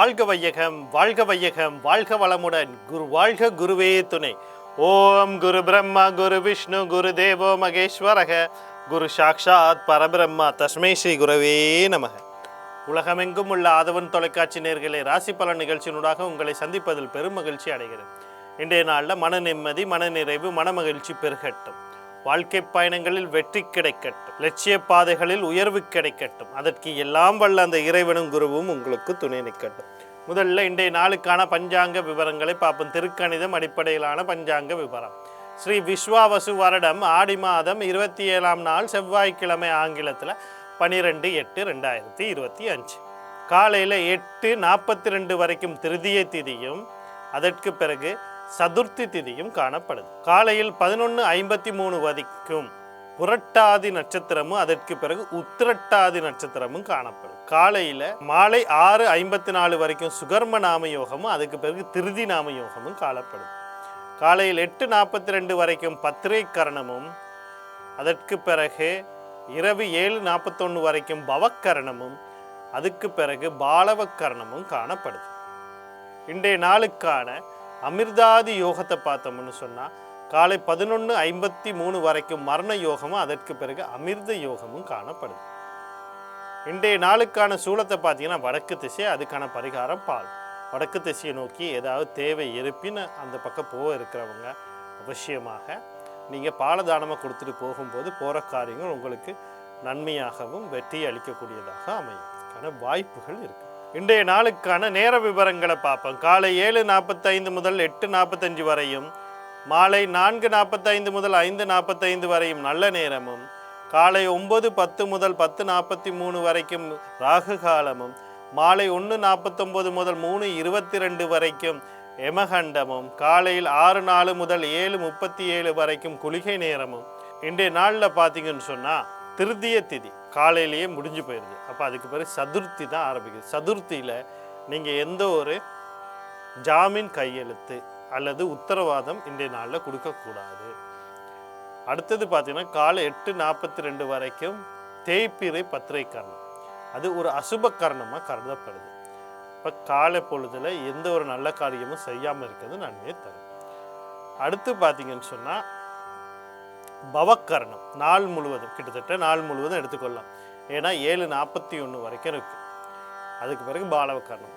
வாழ்க வையகம் வாழ்க வையகம் வாழ்க வளமுடன். குரு வாழ்க குருவே துணை. ஓம் குரு பிரம்மா குரு விஷ்ணு குரு தேவோ மகேஸ்வரக. குரு சாக்ஷாத் பரபிரம்மா தஸ்மை ஸ்ரீ குரவே நமக. உலகமெங்கும் உள்ள ஆதவன் தொலைக்காட்சி நேர்களை ராசி பலன் நிகழ்ச்சியினூடாக உங்களை சந்திப்பதில் பெரும் மகிழ்ச்சி அடைகிறேன். இன்றைய நாளில் மன நிம்மதி மனநிறைவு மனமகிழ்ச்சி பெருகட்டும். வாழ்க்கை பயணங்களில் வெற்றி கிடைக்கட்டும். லட்சிய பாதைகளில் உயர்வு கிடைக்கட்டும். அதற்கு எல்லாம் வல்ல அந்த இறைவனும் குருவும் உங்களுக்கு துணை நிற்கட்டும். முதல்ல இன்றைய நாளுக்கான பஞ்சாங்க விவரங்களை பார்ப்போம். திருக்கணிதம் அடிப்படையிலான பஞ்சாங்க விவரம். ஸ்ரீ விஸ்வாவசு வருடம் ஆடி மாதம் இருபத்தி ஏழாம் நாள் செவ்வாய்க்கிழமை ஆங்கிலத்தில் பனிரெண்டு எட்டு ரெண்டாயிரத்தி இருபத்தி அஞ்சு. காலையில் எட்டு நாற்பத்தி ரெண்டு வரைக்கும் திருதிய திதியும். அதற்கு பிறகு சதுர்த்தி திதியும் காணப்படுது. காலையில் பதினொன்று ஐம்பத்தி மூணு வரைக்கும் புரட்டாதி நட்சத்திரமும் அதற்கு பிறகு உத்திரட்டாதி நட்சத்திரமும் காணப்படும். காலையில் மாலை ஆறு ஐம்பத்தி நாலு வரைக்கும் சுகர்ம நாம யோகமும் அதுக்கு பிறகு திருதி நாம யோகமும் காணப்படும் காலையில் எட்டு நாற்பத்தி ரெண்டு வரைக்கும் பத்திரை கரணமும் அதற்கு பிறகு இரவு ஏழு நாற்பத்தொன்று வரைக்கும் பவக்கரணமும் அதுக்கு பிறகு பாலவக்கரணமும் காணப்படுது. இன்றைய நாளுக்கான அமிர்தாதி யோகத்தை பார்த்தோம்னு சொன்னால் காலை பதினொன்று ஐம்பத்தி மூணு வரைக்கும் மரண யோகமும் அதற்கு பிறகு அமிர்த யோகமும் காணப்படுது. இன்றைய நாளுக்கான சூலத்தை பார்த்தீங்கன்னா வடக்கு திசை அதுக்கான பரிகாரம் பால். வடக்கு திசையை நோக்கி ஏதாவது தேவை இருப்பின்னு அந்த பக்கம் போக இருக்கிறவங்க அவசியமாக நீங்கள் பாலதானமாக கொடுத்துட்டு போகும்போது போகிற காரியங்கள் உங்களுக்கு நன்மையாகவும் வெற்றி அளிக்கக்கூடியதாக அமையும். அதுக்கான வாய்ப்புகள் இருக்குது இன்றைய நாளுக்கான நேர விவரங்களை பார்ப்போம். காலை ஏழு நாற்பத்தைந்து முதல் எட்டு நாற்பத்தஞ்சு வரையும் மாலை நான்கு நாற்பத்தைந்து முதல் ஐந்து நாற்பத்தைந்து வரையும் நல்ல நேரமும் காலை ஒம்பது பத்து முதல் பத்து நாற்பத்தி மூணு வரைக்கும் ராகு காலமும் மாலை ஒன்று நாற்பத்தொம்போது முதல் மூணு இருபத்தி ரெண்டு வரைக்கும் எமகண்டமும் காலையில் ஆறு நாலு முதல் ஏழு முப்பத்தி ஏழு வரைக்கும் குளிகை நேரமும். இன்றைய நாளில் பார்த்தீங்கன்னு சொன்னால் திருதிய திதி. காலையிலேயே முடிஞ்சு போயிடுது அப்போ அதுக்கு பிறகு சதுர்த்தி தான் ஆரம்பிக்குது. சதுர்த்தியில் நீங்கள் எந்த ஒரு ஜாமீன் கையெழுத்து அல்லது உத்தரவாதம் இன்றைய நாளில் கொடுக்கக்கூடாது அடுத்தது பார்த்தீங்கன்னா காலை எட்டு நாற்பத்தி ரெண்டு வரைக்கும் தேய்பிறை பத்திரை கரணம் அது ஒரு அசுப கரணமாக கருதப்படுது. இப்போ காலை பொழுதில் எந்த ஒரு நல்ல காரியமும் செய்யாமல் இருக்கிறது நன்மையை தரும் அடுத்து பார்த்தீங்கன்னு சொன்னால் பவக்கரணம். நாள் முழுவதும் கிட்டத்தட்ட நாள் முழுவதும் எடுத்துக்கொள்ளலாம். ஏன்னா ஏழு நாற்பத்தி ஒன்று வரைக்கும் இருக்குது அதுக்கு பிறகு பாலவக்கரணம்.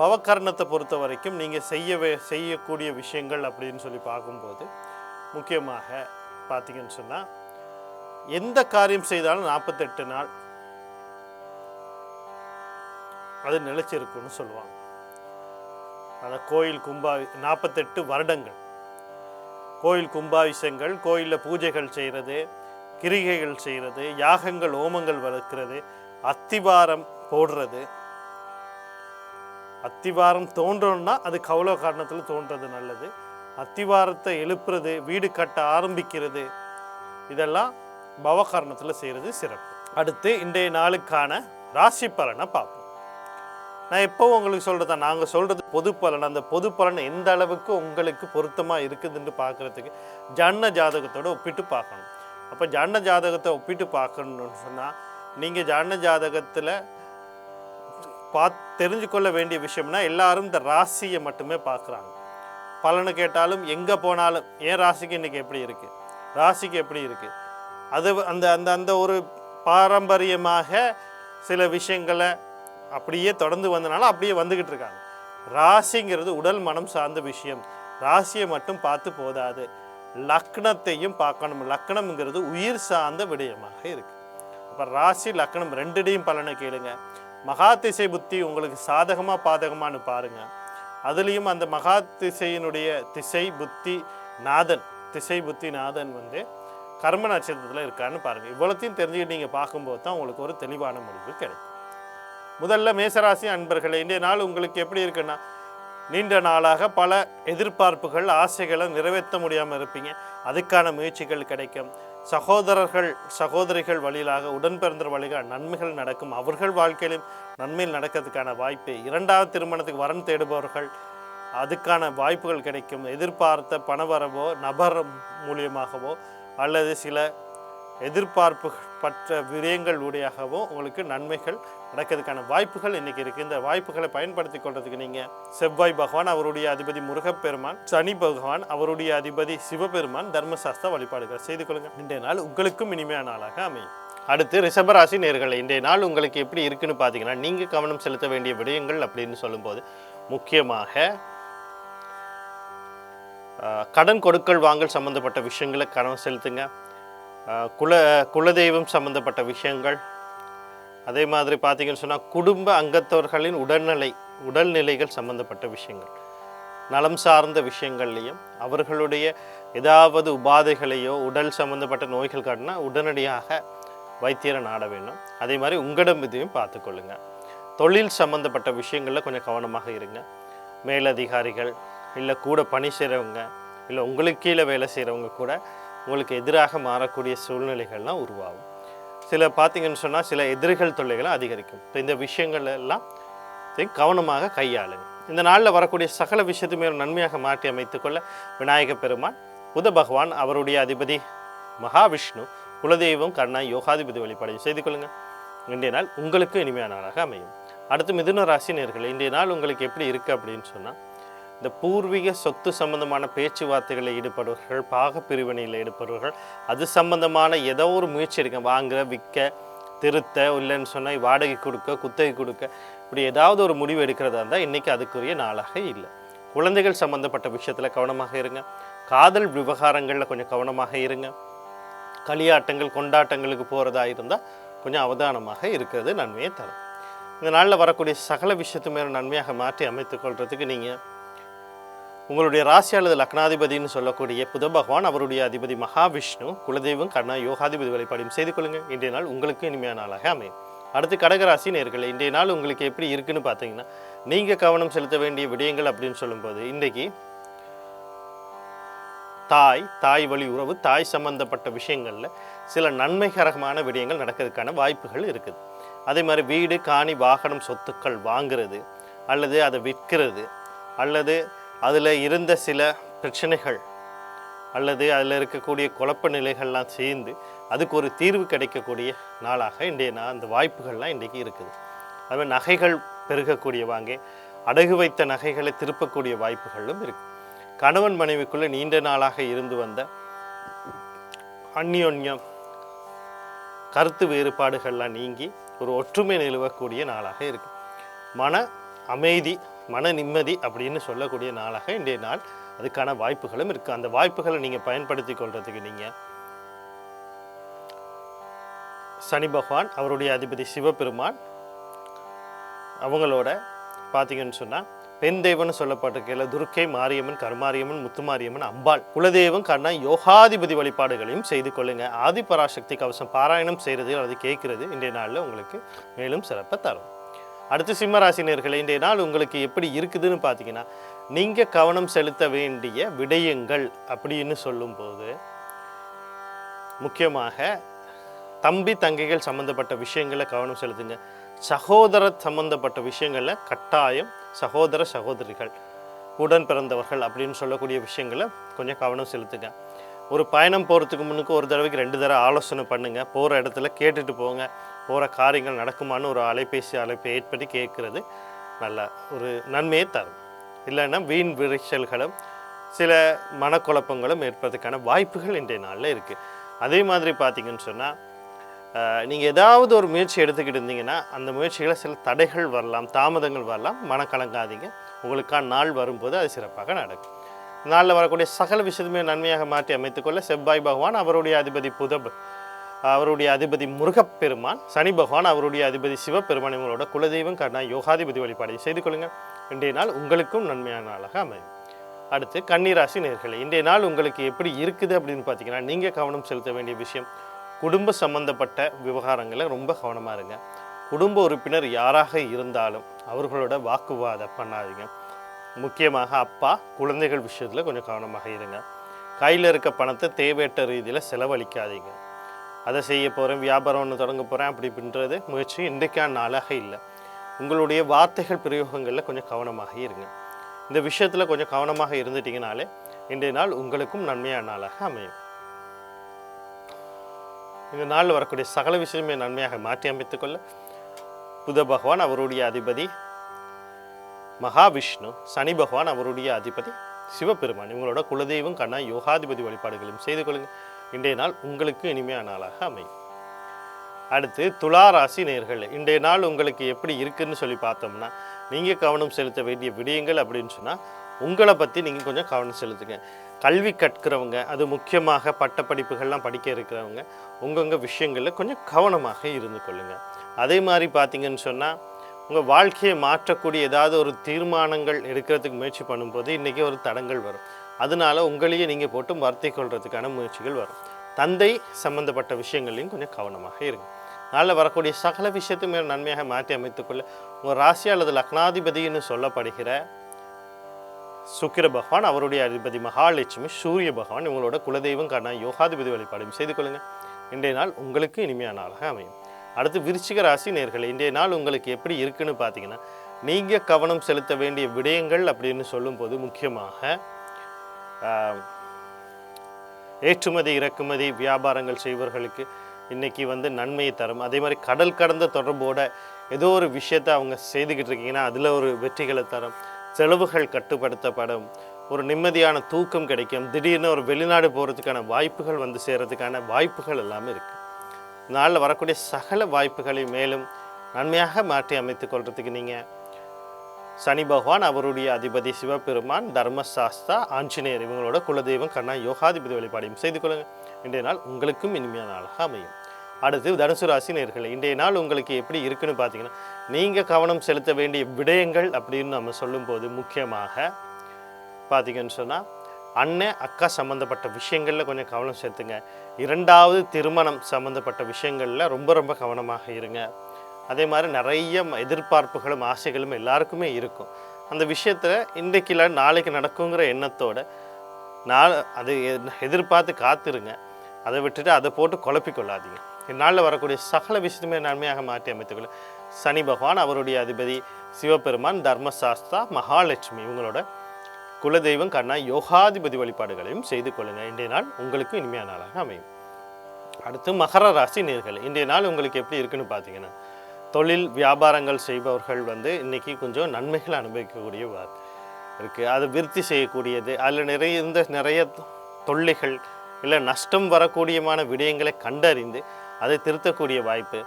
பவக்கரணத்தை பொறுத்த வரைக்கும் நீங்கள் செய்ய செய்யக்கூடிய விஷயங்கள் அப்படின்னு சொல்லி பார்க்கும்போது முக்கியமாக பார்த்தீங்கன்னு சொன்னால் எந்த காரியம் செய்தாலும் நாற்பத்தெட்டு நாள் அது நிலச்சிருக்குன்னு சொல்லுவாங்க. அந்த கோயில் கும்பா நாற்பத்தெட்டு வருடங்கள். கோயில் கும்பாபிஷங்கள் கோயிலில் பூஜைகள் செய்கிறது கிரிகைகள் செய்கிறது யாகங்கள் ஓமங்கள் வளர்க்கிறது அத்திவாரம் போடுறது. அத்திவாரம் தோன்றணும்னா அது கௌலவ காரணத்தில் தோன்றது நல்லது. அத்திவாரத்தை எழுப்புறது வீடு கட்ட ஆரம்பிக்கிறது இதெல்லாம் பவகாரணத்தில் செய்கிறது சிறப்பு. அடுத்து இன்றைய நாளுக்கான ராசி பலனை பார்ப்போம். நான் எப்போ உங்களுக்கு சொல்கிறதா நாங்கள் சொல்கிறது பொது பலன். அந்த பொது பலன் எந்த அளவுக்கு உங்களுக்கு பொருத்தமாக இருக்குதுன்னு பார்க்குறதுக்கு ஜன்ன ஜாதகத்தோடு ஒப்பிட்டு பார்க்கணும். அப்போ ஜன்ன ஜாதகத்தை ஒப்பிட்டு பார்க்கணுன்னு சொன்னால் நீங்கள் ஜன்ன ஜாதகத்தில் பார்த்து தெரிஞ்சு கொள்ள வேண்டிய விஷயம்னா எல்லாரும் இந்த ராசியை மட்டுமே பார்க்குறாங்க. பலனை கேட்டாலும் எங்கே போனாலும் ஏன் ராசிக்கு இன்றைக்கி எப்படி இருக்குது ராசிக்கு எப்படி இருக்குது அது அந்த அந்த அந்த ஒரு பாரம்பரியமாக சில விஷயங்களை அப்படியே தொடர்ந்து வந்தனால அப்படியே வந்துக்கிட்டு இருக்காங்க. ராசிங்கிறது உடல் மனம் சார்ந்த விஷயம். ராசியை மட்டும் பார்த்து போதாது. லக்னத்தையும் பார்க்கணும். லக்னம்ங்கிறது உயிர் சார்ந்த விடயமாக இருக்குது அப்போ ராசி லக்னம் ரெண்டுடையும் பலனை கேளுங்க. மகா திசை புத்தி உங்களுக்கு சாதகமாக பாதகமானு பாருங்கள் அதுலேயும் அந்த மகா திசையினுடைய திசை புத்தி நாதன் திசை புத்தி நாதன் வந்து கர்ம நட்சத்திரத்தில் இருக்கான்னு பாருங்கள் இவ்வளோத்தையும் தெரிஞ்சுக்கிட்டு நீங்கள் பார்க்கும்போது தான் உங்களுக்கு ஒரு தெளிவான முடிவு கிடைக்கும். முதல்ல மேசராசி அன்பர்களே இன்றைய நாள் உங்களுக்கு எப்படி இருக்குன்னா நீண்ட நாளாக பல எதிர்பார்ப்புகள் ஆசைகளை நிறைவேற்ற முடியாமல் இருப்பீங்க. அதுக்கான முயற்சிகள் கிடைக்கும். சகோதரர்கள் சகோதரிகள் வழியிலாக உடன் பிறந்த நன்மைகள் நடக்கும். அவர்கள் வாழ்க்கையிலும் நன்மையில் நடக்கிறதுக்கான வாய்ப்பு. இரண்டாவது திருமணத்துக்கு வரன் தேடுபவர்கள் அதுக்கான வாய்ப்புகள் கிடைக்கும். எதிர்பார்த்த பணவரவோ நபர் மூலியமாகவோ அல்லது சில எதிர்பார்ப்பு பற்ற விடயங்கள் உடையாகவும் உங்களுக்கு நன்மைகள் நடக்கிறதுக்கான வாய்ப்புகள் இன்றைக்கி இருக்குது இந்த வாய்ப்புகளை பயன்படுத்தி கொள்றதுக்கு நீங்கள் செவ்வாய் பகவான் அவருடைய அதிபதி முருகப்பெருமான் சனி பகவான் அவருடைய அதிபதி சிவபெருமான் தர்மசாஸ்திர வழிபாடுகள் செய்து கொள்ளுங்கள். இன்றைய நாள் உங்களுக்கும் இனிமையான நாளாக அமையும். அடுத்து ரிஷபராசி நேர்களை இன்றைய நாள் உங்களுக்கு எப்படி இருக்குன்னு பார்த்தீங்கன்னா நீங்கள் கவனம் செலுத்த வேண்டிய விடயங்கள் அப்படின்னு சொல்லும்போது முக்கியமாக கடன் கொடுக்கல் வாங்கல் சம்மந்தப்பட்ட விஷயங்களை கவனம் செலுத்துங்க. குல குலதெய்வம் சம்மந்தப்பட்ட விஷயங்கள். அதே மாதிரி பார்த்தீங்கன்னு சொன்னால் குடும்ப அங்கத்தவர்களின் உடல்நிலை உடல்நிலைகள் சம்மந்தப்பட்ட விஷயங்கள். நலம் சார்ந்த விஷயங்கள்லையும் அவர்களுடைய ஏதாவது உபாதைகளையோ உடல் சம்மந்தப்பட்ட நோய்கள் காட்டினா உடனடியாக வைத்தியரை நாட வேண்டும். அதே மாதிரி உங்களிடம் இதையும் பார்த்துக்கொள்ளுங்க தொழில் சம்மந்தப்பட்ட விஷயங்களில் கொஞ்சம் கவனமாக இருங்க. மேலதிகாரிகள் இல்லை கூட பணி செய்கிறவங்க இல்லை உங்களுக்கு கீழே வேலை செய்கிறவங்க கூட உங்களுக்கு எதிராக மாறக்கூடிய சூழ்நிலைகள்லாம் உருவாகும். சில பார்த்தீங்கன்னு சொன்னால் சில எதிரிகள் தொல்லைகளும் அதிகரிக்கும். இப்போ இந்த விஷயங்கள் எல்லாம் கவனமாக கையாளுங்க. இந்த நாளில் வரக்கூடிய சகல விஷயத்துமே ஒரு நன்மையாக மாற்றி அமைத்துக்கொள்ள விநாயக பெருமான் புத பகவான் அவருடைய அதிபதி மகாவிஷ்ணு குலதெய்வம் கர்ணா யோகாதிபதி வழிபாடு செய்து கொள்ளுங்கள் இன்றைய நாள் உங்களுக்கு இனிமையான நாளாக அமையும். அடுத்து மிதுன ராசி நேர்களை இன்றைய நாள் உங்களுக்கு எப்படி இருக்குது அப்படின்னு சொன்னால் இந்த பூர்வீக சொத்து சம்பந்தமான பேச்சுவார்த்தைகளில் ஈடுபடுவர்கள் பாக பிரிவினையில் ஈடுபடுவர்கள் அது சம்பந்தமான ஏதோ ஒரு முயற்சி எடுக்க வாங்க விற்க திருத்த இல்லைன்னு சொன்னால் வாடகை கொடுக்க குத்தகை கொடுக்க இப்படி ஏதாவது ஒரு முடிவு எடுக்கிறதா இருந்தால் இன்றைக்கி அதுக்குரிய நாளாக இல்லை. குழந்தைகள் சம்பந்தப்பட்ட விஷயத்தில் கவனமாக இருங்க. காதல் விவகாரங்களில் கொஞ்சம் கவனமாக இருங்க. களியாட்டங்கள் கொண்டாட்டங்களுக்கு போகிறதா இருந்தால் கொஞ்சம் அவதானமாக இருக்கிறது நன்மையை தரும். இந்த நாளில் வரக்கூடிய சகல விஷயத்துமே நன்மையாக மாற்றி அமைத்துக் கொள்றதுக்கு நீங்கள் உங்களுடைய ராசி அல்லது லக்னாதிபதினு சொல்லக்கூடிய புத பகவான் அவருடைய அதிபதி மகாவிஷ்ணு குலதெய்வம் கர்ணா யோகாதிபதி வழிபாடும் செய்து கொள்ளுங்கள் இன்றைய நாள் உங்களுக்கு இனிமையான நாளாக அமையும். அடுத்து கடகராசி நேர்களை இன்றைய நாள் உங்களுக்கு எப்படி இருக்குன்னு பார்த்தீங்கன்னா நீங்கள் கவனம் செலுத்த வேண்டிய விடயங்கள் அப்படின்னு சொல்லும்போது இன்றைக்கு தாய் தாய் வழி உறவு தாய் சம்பந்தப்பட்ட விஷயங்களில் சில நன்மைகரமான விடயங்கள் நடக்கிறதுக்கான வாய்ப்புகள் இருக்குது. அதே மாதிரி வீடு காணி வாகனம் சொத்துக்கள் வாங்குறது அல்லது அதை விற்கிறது அல்லது அதில் இருந்த சில பிரச்சனைகள் அல்லது அதில் இருக்கக்கூடிய குழப்ப நிலைகள்லாம் சேர்ந்து அதுக்கு ஒரு தீர்வு கிடைக்கக்கூடிய நாளாக இன்றைய நான் அந்த வாய்ப்புகள்லாம் இன்றைக்கி இருக்குது. அதுமாதிரி நகைகள் பெருகக்கூடிய வாங்க அடகு வைத்த நகைகளை திருப்பக்கூடிய வாய்ப்புகளும் இருக்குது கணவன் மனைவிக்குள்ளே நீண்ட நாளாக இருந்து வந்த அந்யோன்யம் கருத்து வேறுபாடுகள்லாம் நீங்கி ஒரு ஒற்றுமை நிலவக்கூடிய நாளாக இருக்குது மன அமைதி மன நிம்மதி அப்படின்னு சொல்லக்கூடிய நாளாக இன்றைய நாள். அதுக்கான வாய்ப்புகளும் இருக்குது அந்த வாய்ப்புகளை நீங்கள் பயன்படுத்தி கொள்றதுக்கு நீங்கள் சனி பகவான் அவருடைய அதிபதி சிவபெருமான் அவங்களோட பார்த்தீங்கன்னு சொன்னால் பெண் தெய்வம்னு சொல்லப்பட்டிருக்கையில் துர்க்கை மாரியம்மன் கருமாரியம்மன் முத்துமாரியம்மன் அம்பாள் குலதெய்வம் கண்ணா யோகாதிபதி வழிபாடுகளையும் செய்து கொள்ளுங்க. ஆதிபராசக்தி கவசம் பாராயணம் செய்கிறது அல்லது கேட்கிறது இன்றைய நாளில் உங்களுக்கு மேலும் சிறப்பை தரும். அடுத்து சிம்மராசினியர்களே இன்றைய நாள் உங்களுக்கு எப்படி இருக்குதுன்னு பார்த்தீங்கன்னா நீங்கள் கவனம் செலுத்த வேண்டிய விடயங்கள் அப்படின்னு சொல்லும்போது முக்கியமாக தம்பி தங்கைகள் சம்மந்தப்பட்ட விஷயங்களை கவனம் செலுத்துங்க. சகோதர சம்மந்தப்பட்ட விஷயங்களில் கட்டாயம் சகோதர சகோதரிகள் உடன் பிறந்தவர்கள் அப்படின்னு சொல்லக்கூடிய விஷயங்களை கொஞ்சம் கவனம் செலுத்துங்க. ஒரு பயணம் போகிறதுக்கு முன்னுக்கு ஒரு தடவைக்கு ரெண்டு தடவை ஆலோசனை பண்ணுங்கள் போகிற இடத்துல கேட்டுட்டு போங்க. போகிற காரியங்கள் நடக்குமான்னு ஒரு அலைபேசி அழைப்பை ஏற்படுத்தி கேட்குறது. நல்ல ஒரு நன்மையை தரும். இல்லைன்னா வீண் விரிச்சல்களும் சில மனக்குழப்பங்களும் ஏற்படுறதுக்கான வாய்ப்புகள் இன்றைய நாளில் இருக்குது அதே மாதிரி பார்த்தீங்கன்னு சொன்னால் நீங்கள் ஏதாவது ஒரு முயற்சி எடுத்துக்கிட்டு இருந்தீங்கன்னா அந்த முயற்சிகளை சில தடைகள் வரலாம் தாமதங்கள் வரலாம் மனக்கலங்காதீங்க. உங்களுக்கான நாள் வரும்போது அது சிறப்பாக நடக்கும். நாளில் வரக்கூடிய சகல விஷயத்துமே நன்மையாக மாற்றி அமைத்துக்கொள்ள செவ்வாய் பகவான் அவருடைய அதிபதி புதப் அவருடைய அதிபதி முருகப்பெருமான் சனி பகவான் அவருடைய அதிபதி சிவபெருமான் இவங்களோட குலதெய்வம் கண்ணா யோகாதிபதி வழிபாடை செய்து கொள்ளுங்கள். இன்றைய நாள் உங்களுக்கும் நன்மையான நாளாக அமையும். அடுத்து கன்னிராசி நேர்களை இன்றைய நாள் உங்களுக்கு எப்படி இருக்குது அப்படின்னு பார்த்தீங்கன்னா நீங்கள் கவனம் செலுத்த வேண்டிய விஷயம் குடும்ப சம்பந்தப்பட்ட விவகாரங்களில் ரொம்ப கவனமாக இருங்க. குடும்ப உறுப்பினர் யாராக இருந்தாலும் அவர்களோட வாக்குவாதம் பண்ணாதீங்க. முக்கியமாக அப்பா குழந்தைகள் விஷயத்தில் கொஞ்சம் கவனமாக இருங்க. கையில் இருக்க பணத்தை தேவையற்ற ரீதியில் செலவழிக்காதீங்க. அதை செய்ய போகிறேன் வியாபாரம் ஒன்று தொடங்க போகிறேன் அப்படி அப்படின்றது முயற்சி இன்றைக்கான நாளாக இல்லை. உங்களுடைய வார்த்தைகள் பிரயோகங்களில் கொஞ்சம் கவனமாக இருங்க. இந்த விஷயத்தில் கொஞ்சம் கவனமாக இருந்துட்டீங்கனாலே இன்றைய நாள் உங்களுக்கும் நன்மையான நாளாக அமையும். இந்த நாளில் வரக்கூடிய சகல விஷயமே நன்மையாக மாற்றி அமைத்துக்கொள்ள புத பகவான் அவருடைய அதிபதி மகாவிஷ்ணு சனி பகவான் அவருடைய அதிபதி சிவபெருமான் இவங்களோட குலதெய்வம் கண்ணா யோகாதிபதி வழிபாடுகளையும் செய்து கொள்ளுங்கள் இன்றைய நாள் உங்களுக்கு இனிமையான நாளாக அமையும். அடுத்து துலா ராசி நேர்கள் இன்றைய நாள் உங்களுக்கு எப்படி இருக்குன்னு சொல்லி பார்த்தோம்னா நீங்கள் கவனம் செலுத்த வேண்டிய விடயங்கள் அப்படின்னு சொன்னால் உங்களை பற்றி நீங்கள் கொஞ்சம் கவனம் செலுத்துங்க. கல்வி கற்கிறவங்க அது முக்கியமாக பட்டப்படிப்புகள்லாம் படிக்க இருக்கிறவங்க உங்கங்க விஷயங்களில் கொஞ்சம் கவனமாக இருந்து கொள்ளுங்கள் அதே மாதிரி பார்த்தீங்கன்னு சொன்னால் உங்கள் வாழ்க்கையை மாற்றக்கூடிய ஏதாவது ஒரு தீர்மானங்கள் எடுக்கிறதுக்கு முயற்சி பண்ணும்போது இன்றைக்கி ஒரு தடங்கள் வரும். அதனால உங்களையே நீங்கள் போட்டு வருத்தி கொள்றதுக்கான முயற்சிகள் வரும். தந்தை சம்பந்தப்பட்ட விஷயங்களையும் கொஞ்சம் கவனமாக இருங்க. நாளில் வரக்கூடிய சகல விஷயத்தையும் நன்மையாக மாற்றி அமைத்துக்கொள்ள உங்கள் ராசி அல்லது லக்னாதிபதினு சொல்லப்படுகிற சுக்கிர பகவான் அவருடைய அதிபதி மகாலட்சுமி சூரிய பகவான் உங்களோட குலதெய்வம் காண யோகாதிபதி வழிபாடும் செய்து கொள்ளுங்கள் இன்றைய நாள் உங்களுக்கு இனிமையான நாளாக அமையும். அடுத்து விருச்சிக ராசி நேர்களே இன்றைய நாள் உங்களுக்கு எப்படி இருக்குன்னு பார்த்தீங்கன்னா நீங்கள் கவனம் செலுத்த வேண்டிய விடயங்கள் அப்படின்னு சொல்லும்போது முக்கியமாக ஏற்றுமதி இறக்குமதி வியாபாரங்கள் செய்பவர்களுக்கு இன்றைக்கி வந்து நன்மையை தரும். அதே மாதிரி கடல் கடந்த தொடர்போட ஏதோ ஒரு விஷயத்தை அவங்க செய்துக்கிட்டு இருக்கீங்கன்னா அதில் ஒரு வெற்றிகளை தரும். செலவுகள் கட்டுப்படுத்தப்படும். ஒரு நிம்மதியான தூக்கம் கிடைக்கும். திடீர்னு ஒரு வெளிநாடு போகிறதுக்கான வாய்ப்புகள் வந்து சேர்கிறதுக்கான வாய்ப்புகள் எல்லாமே இருக்குது நாளில் வரக்கூடிய சகல வாய்ப்புகளை மேலும் நன்மையாக மாற்றி அமைத்து கொள்றதுக்கு நீங்கள் சனி பகவான் அவருடைய அதிபதி சிவபெருமான் தர்மசாஸ்தா ஆஞ்சநேயர் இவங்களோட குலதெய்வம் கண்ணா யோகாதிபதி வழிபாடையும் செய்து கொள்ளுங்கள் இன்றைய நாள் உங்களுக்கும் இனிமையான நாளாக அமையும். அடுத்து தனுசு ராசி நேர்களை இன்றைய நாள் உங்களுக்கு எப்படி இருக்குன்னு பார்த்தீங்கன்னா நீங்கள் கவனம் செலுத்த வேண்டிய விடயங்கள் அப்படின்னு நம்ம சொல்லும்போது முக்கியமாக பார்த்தீங்கன்னு சொன்னால் அண்ணன் அக்கா சம்மந்தப்பட்ட விஷயங்களில் கொஞ்சம் கவனம் செலுத்துங்க. இரண்டாவது திருமணம் சம்மந்தப்பட்ட விஷயங்களில் ரொம்ப ரொம்ப கவனமாக இருங்க. அதே மாதிரி நிறைய ம- எதிர்பார்ப்புகளும் ஆசைகளும் எல்லாருக்குமே இருக்கும். அந்த விஷயத்தில் இன்றைக்கு இல்லை நாளைக்கு நடக்குங்கிற எண்ணத்தோடு நாள் அது எதிர்பார்த்து காத்துருங்க. அதை விட்டுட்டு அதை போட்டு குழப்பிக்கொள்ளாதீங்க. இந்நாளில் வரக்கூடிய சகல விஷயத்துமே நன்மையாக மாற்றி அமைத்துக்கொள்ள சனி பகவான் அவருடைய அதிபதி சிவபெருமான் தர்மசாஸ்தா மகாலட்சுமி இவங்களோட குலதெய்வம் கண்ணா யோகாதிபதி வழிபாடுகளையும் செய்து கொள்ளுங்கள் இன்றைய நாள் உங்களுக்கு இனிமையான நாளாக அமையும். அடுத்து மகர ராசி நேர்கள். இன்றைய நாள் உங்களுக்கு எப்படி இருக்குன்னு பார்த்தீங்கன்னா தொழில் வியாபாரங்கள் செய்பவர்கள் வந்து இன்னைக்கு கொஞ்சம் நன்மைகள் அனுபவிக்கக்கூடிய இருக்குது இருக்கு. விருத்தி செய்யக்கூடியது. அதில் நிறைய இருந்த நிறைய தொல்லைகள் இல்லை நஷ்டம் வரக்கூடியமான விடயங்களை கண்டறிந்து அதை திருத்தக்கூடிய வாய்ப்பு.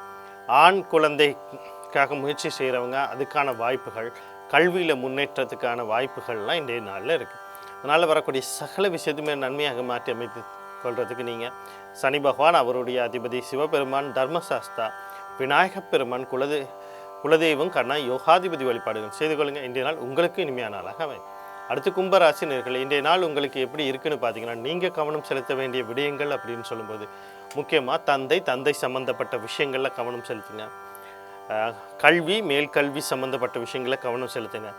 ஆண் குழந்தைக்காக முயற்சி செய்கிறவங்க அதுக்கான வாய்ப்புகள் கல்வியில் முன்னேற்றத்துக்கான வாய்ப்புகள்லாம் இன்றைய நாளில் இருக்குது அதனால் வரக்கூடிய சகல விஷயத்துமே நன்மையாக மாற்றி அமைத்து கொள்றதுக்கு நீங்கள் சனி பகவான் அவருடைய அதிபதி சிவபெருமான் தர்மசாஸ்தா விநாயகப் பெருமான் குலதெ குலதெய்வம் கண்ணா யோகாதிபதி வழிபாடுகள் செய்து கொள்ளுங்கள் இன்றைய நாள் உங்களுக்கு இனிமையான நாளாக அமையும். அடுத்து கும்பராசி நேர்களே இன்றைய நாள் உங்களுக்கு எப்படி இருக்குன்னு பார்த்தீங்கன்னா நீங்கள் கவனம் செலுத்த வேண்டிய விடயங்கள் அப்படின்னு சொல்லும்போது முக்கியமாக தந்தை தந்தை சம்பந்தப்பட்ட விஷயங்களில் கவனம் செலுத்துங்க. கல்வி மேல்கல்வி சம்மந்தப்பட்ட விஷயங்களை கவனம் செலுத்துங்க.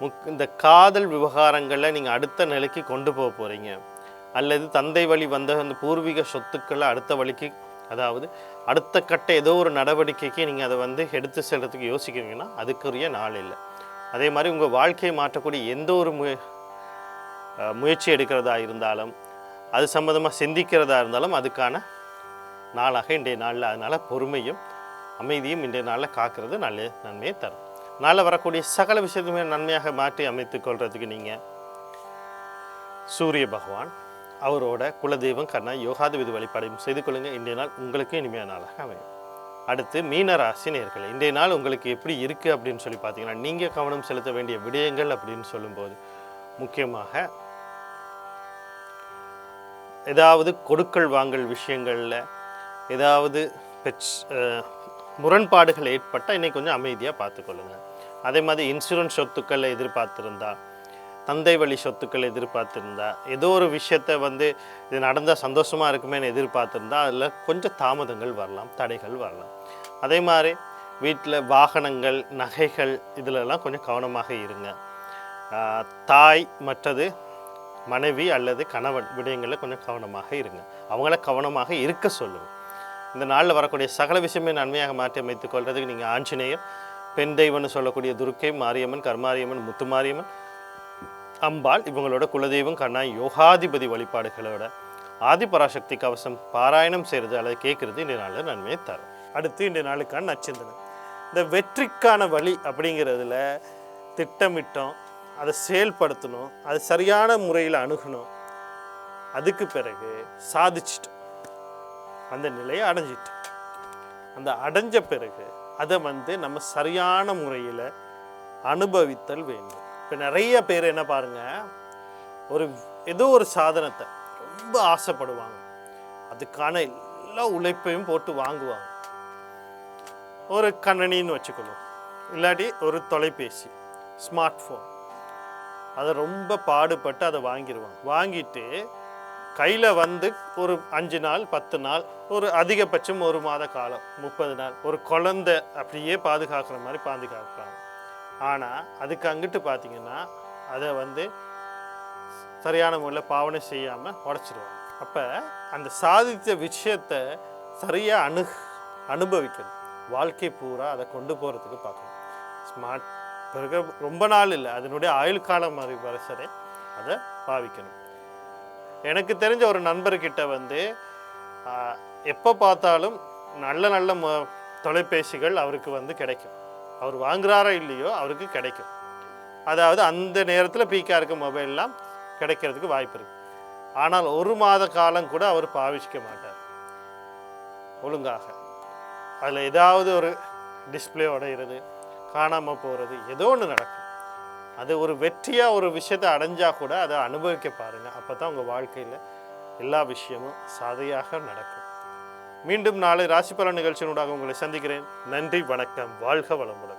முக் இந்த காதல் விவகாரங்களை நீங்கள் அடுத்த நிலைக்கு கொண்டு போக போகிறீங்க அல்லது தந்தை வழி வந்த அந்த பூர்வீக சொத்துக்களை அடுத்த வழிக்கு அதாவது அடுத்த கட்ட ஏதோ ஒரு நடவடிக்கைக்கு நீங்கள் அதை வந்து எடுத்து செல்கிறதுக்கு யோசிக்கிறீங்கன்னா அதுக்குரிய நாள் இல்லை. அதே மாதிரி உங்கள் வாழ்க்கையை மாற்றக்கூடிய எந்த ஒரு முய முயற்சி எடுக்கிறதா இருந்தாலும் அது சம்மந்தமாக சிந்திக்கிறதா இருந்தாலும் அதுக்கான நாளாக இன்றைய நாளில் அதனால் பொறுமையும் அமைதியும் இன்றைய நாளில் காக்கிறது நல்ல நன்மையை தரும். நாளில் வரக்கூடிய சகல விஷயத்துமே நன்மையாக மாற்றி அமைத்துக் கொள்றதுக்கு நீங்கள் சூரிய பகவான் அவரோட குலதெய்வம் கண்ணா யோகாதிபதி வழிபாடையும் செய்து கொள்ளுங்க. இன்றைய நாள் உங்களுக்கு இனிமையான நாளாக அமையும். அடுத்து மீன ராசி இன்றைய நாள் உங்களுக்கு எப்படி இருக்குது அப்படின்னு சொல்லி பார்த்தீங்கன்னா நீங்கள் கவனம் செலுத்த வேண்டிய விடயங்கள் அப்படின்னு சொல்லும்போது முக்கியமாக ஏதாவது கொடுக்கல் வாங்கல் விஷயங்களில் ஏதாவது பெச் முரண்பாடுகள் ஏற்பட்டால் இன்னைக்கு கொஞ்சம் அமைதியாக பார்த்துக்கொள்ளுங்க. அதே மாதிரி இன்சூரன்ஸ் சொத்துக்களை எதிர்பார்த்துருந்தா தந்தை வழி சொத்துக்களை எதிர்பார்த்துருந்தா ஏதோ ஒரு விஷயத்தை வந்து இது நடந்தால் சந்தோஷமாக இருக்குமேன்னு எதிர்பார்த்துருந்தா அதில் கொஞ்சம் தாமதங்கள் வரலாம் தடைகள் வரலாம். அதே மாதிரி வீட்டில் வாகனங்கள் நகைகள் இதிலெல்லாம் கொஞ்சம் கவனமாக இருங்க. தாய் மற்றது மனைவி அல்லது கணவன் விடயங்களில் கொஞ்சம் கவனமாக இருங்க. அவங்கள கவனமாக இருக்க சொல்லுங்கள் இந்த நாளில் வரக்கூடிய சகல விஷயமே நன்மையாக மாற்றி அமைத்துக் கொள்றதுக்கு நீங்கள் ஆஞ்சநேயர் பெண் தெய்வம்னு சொல்லக்கூடிய துர்க்கை மாரியம்மன் கர்மாரியம்மன் முத்துமாரியம்மன் அம்பாள் இவங்களோட குலதெய்வம் கண்ணா யோகாதிபதி வழிபாடுகளோட ஆதிபராசக்தி கவசம் பாராயணம் செய்கிறது அல்லது கேட்குறது இந்த நாளில் நன்மையை தரும் அடுத்து இந்த நாளுக்கான நச்சிந்தனை இந்த வெற்றிக்கான வழி அப்படிங்கிறதுல திட்டமிட்டோம் அதை செயல்படுத்தணும் அது சரியான முறையில் அணுகணும். அதுக்கு பிறகு சாதிச்சிட்டோம். அந்த நிலையை அடைஞ்சிட்டு. அந்த அடைஞ்ச பிறகு அதை வந்து நம்ம சரியான முறையில் அனுபவித்தல் வேண்டும். இப்போ நிறைய பேர் என்ன பாருங்கள் ஒரு ஏதோ ஒரு சாதனத்தை ரொம்ப ஆசைப்படுவாங்க. அதுக்கான எல்லா உழைப்பையும் போட்டு வாங்குவாங்க. ஒரு கண்ணனின்னு வச்சுக்கணும். இல்லாட்டி ஒரு தொலைபேசி ஸ்மார்ட் ஃபோன். அதை ரொம்ப பாடுபட்டு அதை வாங்கிடுவாங்க வாங்கிட்டு கையில் வந்து ஒரு அஞ்சு நாள் பத்து நாள் ஒரு அதிகபட்சம் ஒரு மாத காலம் முப்பது நாள். ஒரு குழந்தை அப்படியே பாதுகாக்கிற மாதிரி பாதுகாக்கிறாங்க ஆனால் அதுக்கு அங்கிட்டு பார்த்தீங்கன்னா அதை வந்து சரியான முறையில் பாவனை செய்யாமல் உடச்சிடுவாங்க அப்போ அந்த சாதித்த விஷயத்தை சரியாக அணு அனுபவிக்கணும். வாழ்க்கை பூரா அதை கொண்டு போகிறதுக்கு பார்க்கணும். ஸ்மார்ட் பிறகு ரொம்ப நாள் இல்லை அதனுடைய ஆயுள் காலம் மாதிரி வரைசரை அதை பாவிக்கணும். எனக்கு தெரிஞ்ச ஒரு நண்பர்கிட்ட வந்து எப்போ பார்த்தாலும் நல்ல நல்ல மொ தொலைபேசிகள் அவருக்கு வந்து கிடைக்கும். அவர் வாங்குறாரோ இல்லையோ அவருக்கு கிடைக்கும். அதாவது அந்த நேரத்தில் பீக்காக இருக்க மொபைல்லாம் கிடைக்கிறதுக்கு வாய்ப்பு இருக்குது ஆனால் ஒரு மாத காலம் கூட அவர் பாவிச்சிக்க மாட்டார். ஒழுங்காக. அதில் ஏதாவது ஒரு டிஸ்பிளே உடையிறது காணாமல் போகிறது ஏதோ ஒன்று நடக்கும். அது ஒரு வெற்றியாக ஒரு விஷயத்தை அடைஞ்சால் கூட அதை அனுபவிக்க பாருங்கள் அப்போ தான் உங்கள் வாழ்க்கையில் எல்லா விஷயமும் சாதையாக நடக்கும். மீண்டும் நாளை ராசி பலன் நிகழ்ச்சியினூடாக உங்களை சந்திக்கிறேன். நன்றி வணக்கம். வாழ்க வளமுடன்.